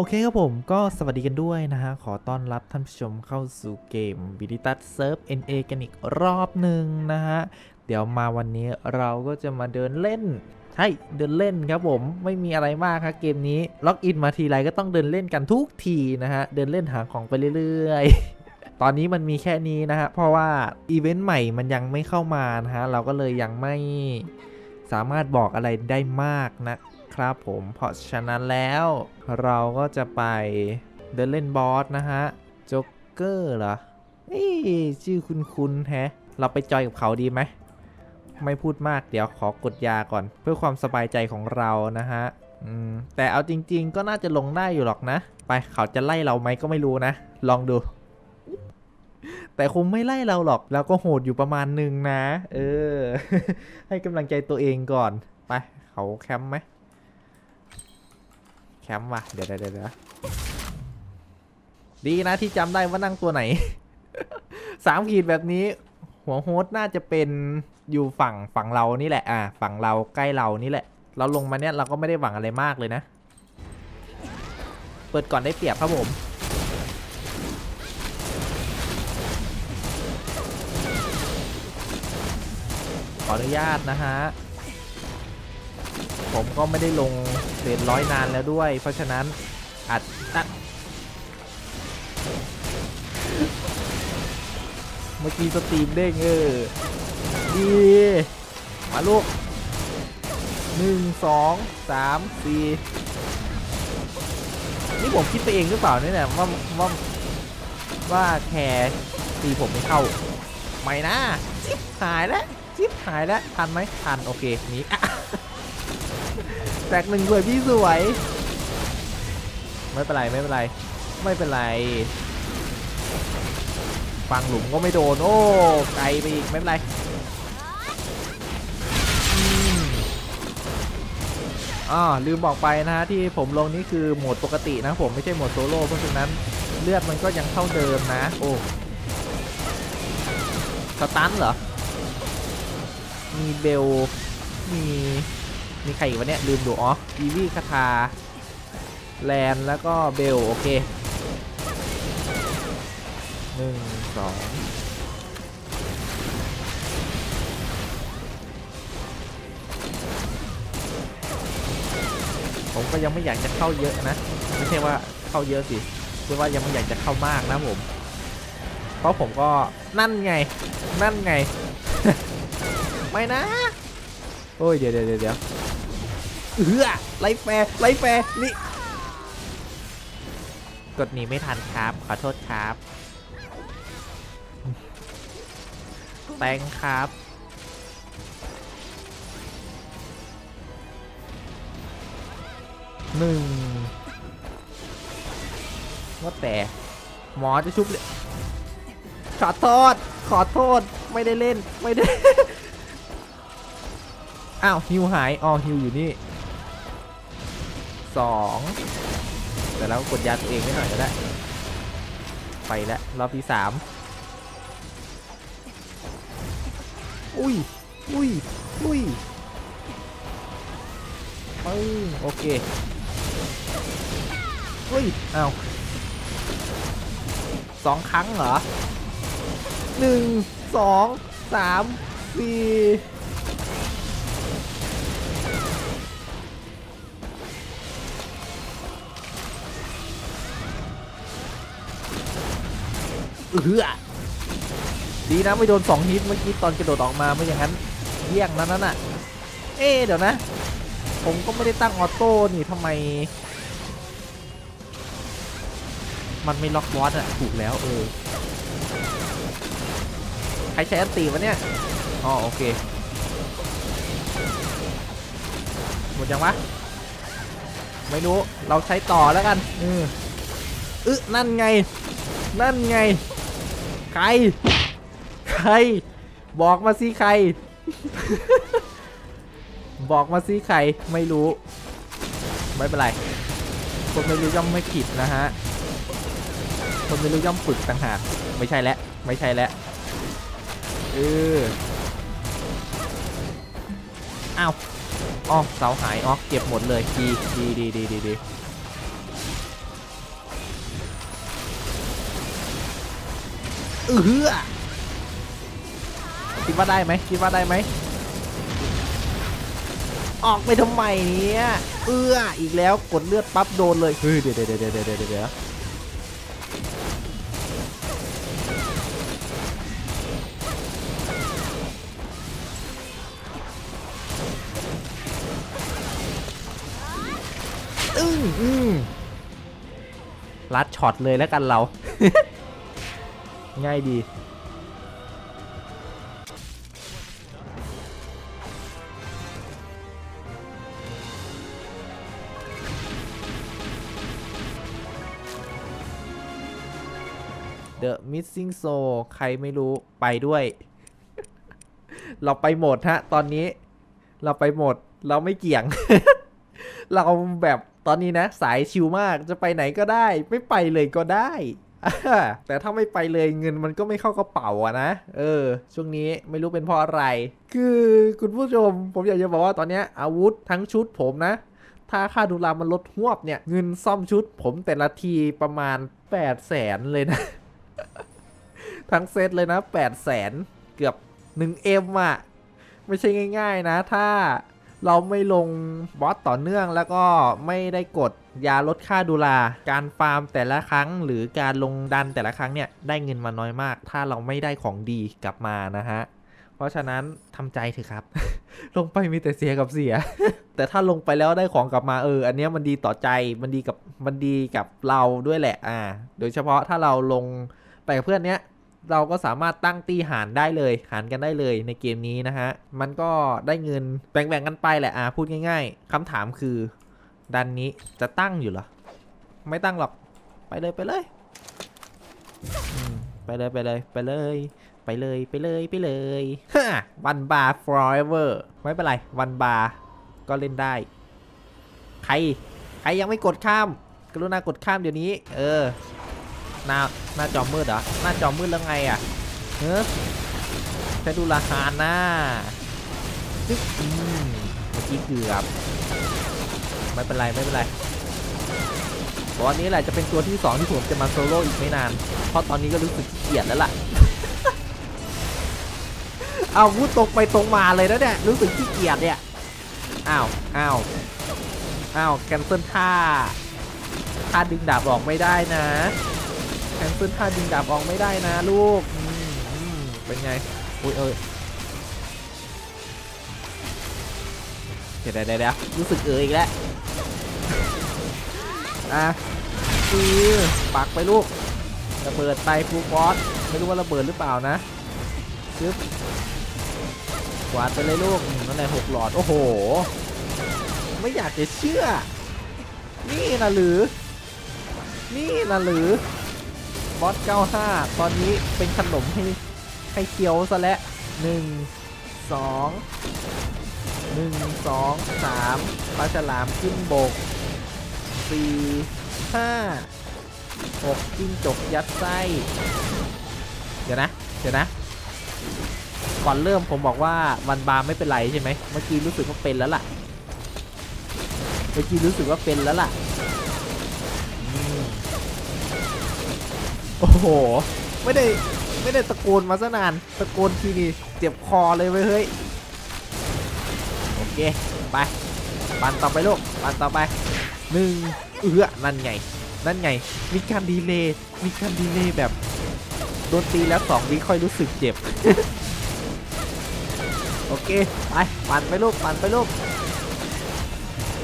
โอเคครับผมก็สวัสดีกันด้วยนะฮะ ขอต้อนรับท่านผู้ชมเข้าสู่เกมบิดิตัสเซิร์ฟ NA กันอีกรอบหนึ่งนะฮะ เดี๋ยวมาวันนี้เราก็จะมาเดินเล่น ใช่ เดินเล่นครับผมไม่มีอะไรมากครับเกมนี้ล็อกอินมาทีไรก็ต้องเดินเล่นกันทุกทีนะฮะ เดินเล่นหาของไปเรื่อยๆ ตอนนี้มันมีแค่นี้นะฮะ เพราะว่าอีเวนต์ใหม่มันยังไม่เข้ามานะฮะ เราก็เลยยังไม่สามารถบอกอะไรได้มากนะ ครับผมเพราะฉะนั้นแล้วเราก็จะไปเดินเล่นบอสนะฮะโจ๊กเกอร์เหรออ้ยชื่อคุณคุณแฮะ เราไปจอยกับเขาดีไหม ไม่พูดมากเดี๋ยวขอกดยาก่อน เพื่อความสบายใจของเรานะฮะแต่เอาจริง ๆ ก็น่าจะลงได้อยู่หรอกนะ ไปเขาจะไล่เราไหมก็ไม่รู้นะ ลองดู แต่คงไม่ไล่เราหรอก แล้วก็โหดอยู่ประมาณหนึ่งนะ เออ ให้กำลังใจตัวเองก่อน ไป เขาแคมป์ไหม แคมป์ว่ะ เดี๋ยวเดี๋ยวเดี๋ยวดีนะที่จำได้ว่านั่งตัวไหน สามขีดแบบนี้ หัวโฮสต์น่าจะเป็นอยู่ฝั่งฝั่งเรานี่แหละ อ่า ฝั่งเราใกล้เรานี่แหละ เราลงมาเนี่ยเราก็ไม่ได้หวังอะไรมากเลยนะ เปิดก่อนได้เปรียบครับผมขออนุญาตนะฮะ ผมก็ไม่ได้ลงเศษร้อยนานแล้วด้วย เพราะฉะนั้นอัดตัดเมื่อกี้สตรีมเด้งเออดีมาลูกหนึ่งสองสามสี่นี่ผมคิดไปเองหรือเปล่าเนี่ยนะว่าว่าว่าแคร์ตีผมไม่เข้า ไม่นะจิ๊บหายแล้วจิ๊บหายแล้วทันไหมทันโอเคนี้ แตกหนึ่งด้วยพี่สวย ไม่เป็นไรไม่เป็นไร ไม่เป็นไรฟังหลุมก็ไม่โดน โอ้ไกลไปอีก ไม่เป็นไรอืมอ่าลืมบอกไปนะฮะที่ผมลงนี่คือโหมดปกตินะผมไม่ใช่โหมดโซโล่เพราะฉะนั้นเลือดมันก็ยังเท่าเดิมนะ โอ้สตันเหรอ มีเบล มี มีใครอีกวะเนี่ยลืมดูอ๋ออีวี่คาทาแลนแล้วก็เบลโอเคหนึ่งสองผมก็ยังไม่อยากจะเข้าเยอะนะ ไม่ใช่ว่าเข้าเยอะสิคือว่ายังไม่อยากจะเข้ามากนะผม เพราะผมก็นั่นไง นั่นไง ไม่นะ โอ้ยเดี๋ยวเดี๋ยวเดี๋ยว เออไลฟ์แฟร์ไลฟ์แฟร์นี่กดหนีไม่ทันครับ ขอโทษครับแตงครับ หนึ่งว่าแต่ หมอจะชุบเลยขอโทษ ขอโทษ ไม่ได้เล่น ไม่ได้ อ้าวฮิวหาย อ๋อฮิวอยู่นี่ สองแต่แล้วกดยาตัวเองไม่หน่อยก็ได้ ไปแล้วรอบที่สามอุ้ย อุ้ย อุ้ยปึ้งโอเค อุ้ย เอ้าสองครั้งเหรอหนึ่งสองสามสี่ เออดีนะไม่โดนสองฮิตเมื่อกี้ตอนกระโดดออกมาไม่อย่างนั้นเยี่ยงนั้นน่ะ เอ๊เดี๋ยวนะ ผมก็ไม่ได้ตั้งออโต้นี่ทำไม มันไม่ล็อกบอสอะถูกแล้วเออ ใครใช้อันตีวะเนี่ย อ๋อโอเคหมดยังวะไม่รู้เราใช้ต่อแล้วกันเอออึนั่นไง นั่นไง ใคร ใคร บอกมาสิใคร บอกมาสิใคร ไม่รู้ ไม่เป็นไร คนไม่รู้ย่อมไม่ผิดนะฮะ คนไม่รู้ย่อมฝึกต่างหาก ไม่ใช่แล้ว ไม่ใช่แล้ว เออ อ้าวอ๋อเสาหายอ๋อเก็บหมดเลยดีดีดีดีดีดี เออคิดว่าได้ไหมคิดว่าได้ไหม ออกไปทำไมเนี่ยเอื้ออีกแล้วกดเลือดปั๊บโดนเลยเฮ้ยเดี๋ยวเดี๋ยวเดี๋ยวเดี๋ยวเดี๋ยวเดี๋ยวอึ้งอืมลัดช็อตเลยแล้วกันเรา ง่ายดี The Missing Soul ใครไม่รู้ไปด้วย เราไปหมดฮะ ตอนนี้ เราไปหมด เราไม่เกี่ยง เราแบบตอนนี้นะ สายชิวมากจะไปไหนก็ได้ ไม่ไปเลยก็ได้ แต่ถ้าไม่ไปเลยเงินมันก็ไม่เข้ากระเป๋าอะนะ เออ ช่วงนี้ไม่รู้เป็นเพราะอะไร คือคุณผู้ชม ผมอยากจะบอกว่าตอนนี้อาวุธทั้งชุดผมนะ ถ้าค่าดูรามันลดหวบเนี่ย เงินซ่อมชุด ผมแต่ละทีประมาณ8 0 0แสนเลยนะ ทั้งเซตเลยนะ8 0 0แสนเกือบ 1M อะ ไม่ใช่ง่าย ๆ นะ ถ้าเราไม่ลงบอสต่อเนื่องแล้วก็ไม่ได้กด ยาลดค่าดูราการฟาร์มแต่ละครั้ง หรือการลงดันแต่ละครั้งเนี่ยได้เงินมาน้อยมาก ถ้าเราไม่ได้ของดีกลับมานะฮะ เพราะฉะนั้นทำใจเถอะครับ ลงไปมีแต่เสียกับเสีย แต่ถ้าลงไปแล้วได้ของกลับมาเออ อันนี้มันดีต่อใจมันดีกับมันดีกับเราด้วยแหละอ่า โดยเฉพาะถ้าเราลงไปกับเพื่อนเนี้ยเราก็สามารถตั้งตีหารได้เลย หารกันได้เลยในเกมนี้นะฮะ มันก็ได้เงินแบ่งๆกันไปแหละอ่าพูดง่าย ๆคำถามคือ ดันนี้จะตั้งอยู่เหรอ ไม่ตั้งหรอก ไปเลยไปเลยไปเลยไปเลยไปเลยไปเลยไปเลยไปเลยฮ่าวันบาร์ forever ไม่เป็นไรวันบาร์ก็เล่นได้ ใคร ใครยังไม่กดข้าม กรุณากดข้ามเดี๋ยวนี้ เออ หน้าหน้าจอมืดเหรอ หน้าจอมืดแล้วไงอะเฮ้ยใช้ดูราคาหน้าจึ๊กอืมเมื่อกี้เกือบ ไม่เป็นไรไม่เป็นไรบอสนี้แหละจะเป็นตัวที่ 2 ที่ผมจะมาโซโล่อีกไม่นาน เพราะตอนนี้ก็รู้สึกเกลียจแล้วล่ะ เอาพูดตรงไปตรงมาเลยนะเนี่ยรู้สึกขี้เกียจเนี่ย อ้าวอ้าวอ้าวแคนเซิลท่าท่าดึงดาบออกไม่ได้นะแคนเซิลท่าดึงดาบออกไม่ได้นะ ลูกอืมเป็นไงอุ้ยเอ้ยเดี๋ยวเดี๋ยวเดี๋ยวรู้สึกเอออีกแล้ว อะคือปักไปลูกระเบิดไปฟูฟอสไม่รู้ว่าระเบิดหรือเปล่านะซึบกวาดไปเลยลูกนั่นแหละหกหลอด โอ้โห ไม่อยากจะเชื่อ นี่นะหรือ นี่นะหรือบอส 95 ตอนนี้เป็นขนมให้ให้เคี้ยวซะแล้วหนึ่งสองหนึ่งสองสามปลาฉลามขึ้นบก สี่ห้าหกจิ้งจกยัดไส้ เดี๋ยวนะ เดี๋ยวนะ ก่อนเริ่มผมบอกว่าวันบาร์ไม่เป็นไรใช่ไหม เมื่อกี้รู้สึกว่าเป็นแล้วล่ะ เมื่อกี้รู้สึกว่าเป็นแล้วล่ะ โอ้โห ไม่ได้ไม่ได้ตะโกนมาซะนาน ตะโกนทีนี่เจ็บคอเลยเว้ยเฮ้ย โอเค ไป ปันต่อไปลูก ปันต่อไป หนึ่งเอื้อนั่นไง นั่นไง มีการดีเลย์มีการดีเลย์แบบโดนตีแล้วสองวิค่อยรู้สึกเจ็บ โอเค ไป ปั่นไปลูก ปั่นไปลูก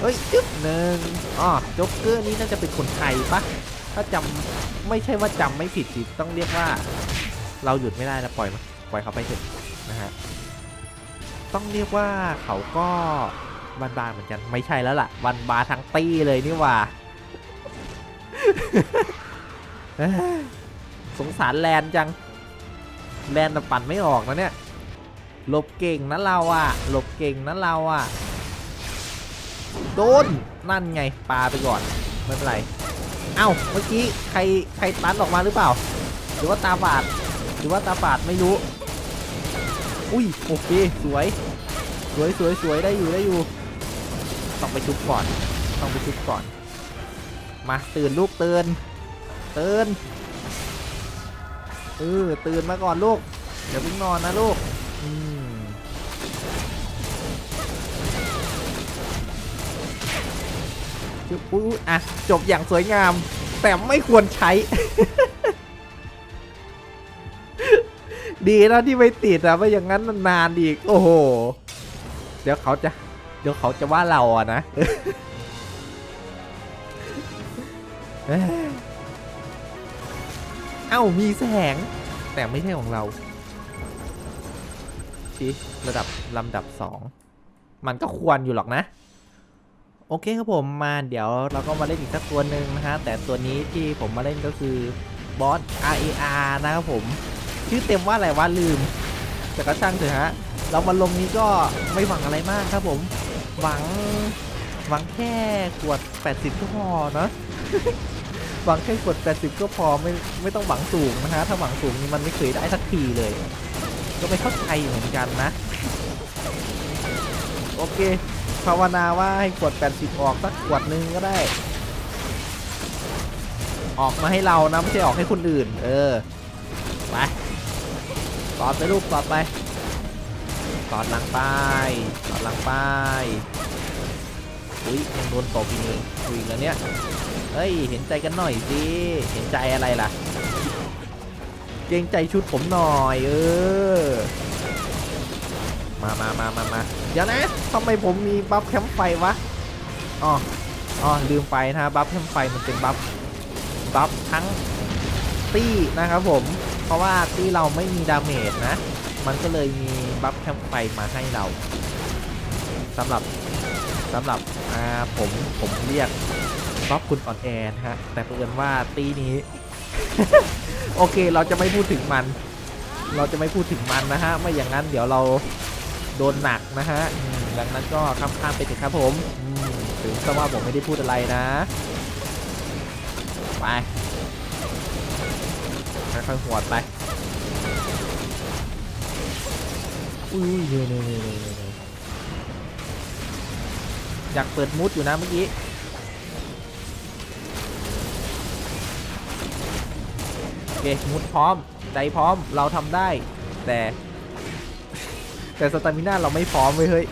เฮ้ยจึ๊บหนึ่งอ๋อโจ๊กเกอร์นี่น่าจะเป็นคนไทยปะถ้าจำไม่ใช่ว่าจำไม่ผิดสิต้องเรียกว่า เราหยุดไม่ได้แล้วปล่อยมาปล่อยเขาไปเถอะนะฮะ ต้องเรียกว่าเขาก็ บันบาเหมือนกันไม่ใช่แล้วล่ะบันบาทั้งตี้เลยนี่ว่า สงสารแลนจัง แลนน่ะปั่นไม่ออกนะเนี่ยหลบเก่งนะเราอะหลบเก่งนะเราอะโดนนั่นไงปลาไปก่อนไม่เป็นไรเอ้าเมื่อกี้ใครใครตันออกมาหรือเปล่า หรือว่าตาบาดหรือว่าตาบาดไม่รู้ อุ้ยโอเคสวยสวยสวยสวยได้อยู่ได้อยู่ ต้องไปชุบก่อน ต้องไปชุบก่อน มาตื่นลูกตื่นตื่นเออตื่นมาก่อนลูกอย่าเพิ่งนอนนะลูกอืมจุ๊บอุ๊ยอะจบอย่างสวยงาม แต่ไม่ควรใช้ ดีนะที่ไม่ติดอะไม่อย่างนั้นนานอีก โอ้โห เดี๋ยวเขาจะ เดี๋ยวเขาจะว่าเราอะนะเอ้ามีแสง แต่ไม่ใช่ของเราชิระดับลำดับสองมันก็ควรอยู่หรอกนะ โอเคครับผมมาเดี๋ยวเราก็มาเล่นอีกสักตัวหนึ่งนะฮะ แต่ตัวนี้ที่ผมมาเล่นก็คือบอส RAR นะครับผม ชื่อเต็มว่าอะไรวะลืม แต่ก็ช่างเถอะฮะ เรามาลงนี้ก็ไม่หวังอะไรมากครับผม หวัง หวังแค่ขวด 80 ก็พอเนะหวังแค่ขวด 80 ก็พอไม่ไม่ต้องหวังสูงนะฮะถ้าหวังสูงนี่มันไม่เคยได้สักทีเลย ก็ไม่เข้าใจเหมือนกันนะ โอเคภาวนาว่าให้ขวด 80 ออกสักขวดนึงก็ได้ ออกมาให้เรานะไม่ใช่ออกให้คนอื่น เออไปตอดไปลูกตอดไป ตอดหลังไปตอดหลังไปอุ้ยยังโดนตบอีกเลยอุ้ยแล้วเนี่ยเฮ้ยเห็นใจกันหน่อยสิเห็นใจอะไรล่ะ เกรงใจชุดผมหน่อยเออมามามามามาเดี๋ยวนะทำไมผมมีบัฟแคมป์ไฟวะอ๋ออ๋อลืมไปนะบัฟแคมป์ไฟมันเป็นบัฟบัฟทั้งตี้นะครับผม เพราะว่าตี้เราไม่มีดาเมจนะ มันก็เลยมี บัฟแคมไฟมาให้เราสำหรับสำหรับอ่าผมผมเรียกบัฟคุณอ่อนแอนะฮะ แต่เพื่อนว่าตีนี้ โอเคเราจะไม่พูดถึงมัน เราจะไม่พูดถึงมันนะฮะ ไม่อย่างนั้นเดี๋ยวเราโดนหนักนะฮะดังนั้นก็ข้ามๆไปเถอะครับผมถึงซะว่าผมไม่ได้พูดอะไรนะ ไปค่อยๆหวดไป อุ้ยเน่เน่เน่เน่เน่อยากเปิดมูดอยู่นะเมื่อกี้โอเคมูดพร้อมใจพร้อมเราทำได้ แต่ แต่สตามิน่าเราไม่พร้อมเว้ยเฮ้ย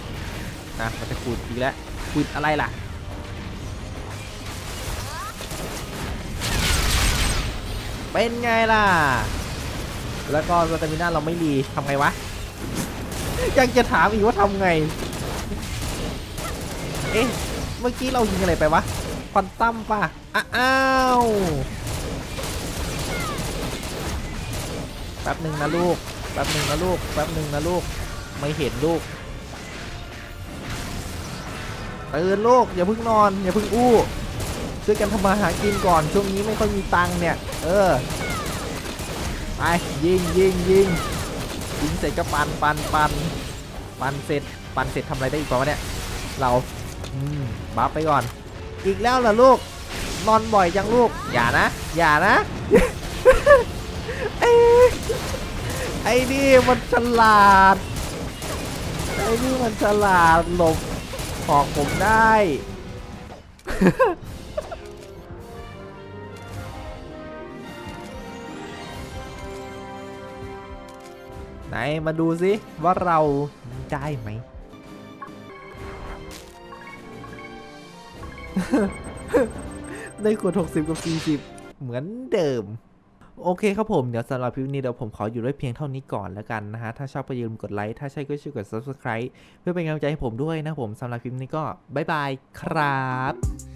นะมันจะขูดอีกแล้วขูดอะไรล่ะเป็นไงล่ะ แล้วก็สเตมิน่าเราไม่รีทำไงวะ ยังจะถามอีกว่าทำไง เอ๊ะ เมื่อกี้เรายิงอะไรไปวะควันตั้มป่ะ อ้าวแป๊บหนึ่งนะลูก แป๊บหนึ่งนะลูก แป๊บหนึ่งนะลูก ไม่เห็นลูกตื่นลูกอย่าเพิ่งนอน อย่าเพิ่งอู้ช่วยกันทำมาหากินก่อนช่วงนี้ไม่ค่อยมีตังค์เนี่ย เออ ไปยิงยิงยิง ยิงเสร็จก็ปันปันปันปันเสร็จปันเสร็จทำอะไรได้อีกวะเนี่ย เราอืมบัฟไปก่อน อีกแล้วเหรอลูกนอนบ่อยจังลูก อย่านะ อย่านะไอ้ไอ้นี่มันฉลาด ไอ้นี่มันฉลาดหลบของผมได้ ไหนมาดูสิว่าเราได้ไหม ได้ขวด60 กับ 40 เหมือนเดิม โอเคครับผม เดี๋ยวสำหรับคลิปนี้เดี๋ยวผมขออยู่ด้วยเพียงเท่านี้ก่อนแล้วกันนะฮะ ถ้าชอบก็อย่าลืมกดไลค์ ถ้าใช่ก็ช่วยกด subscribe เพื่อเป็นกำลังใจให้ผมด้วยนะผมสำหรับคลิปนี้ก็บ๊ายบายครับ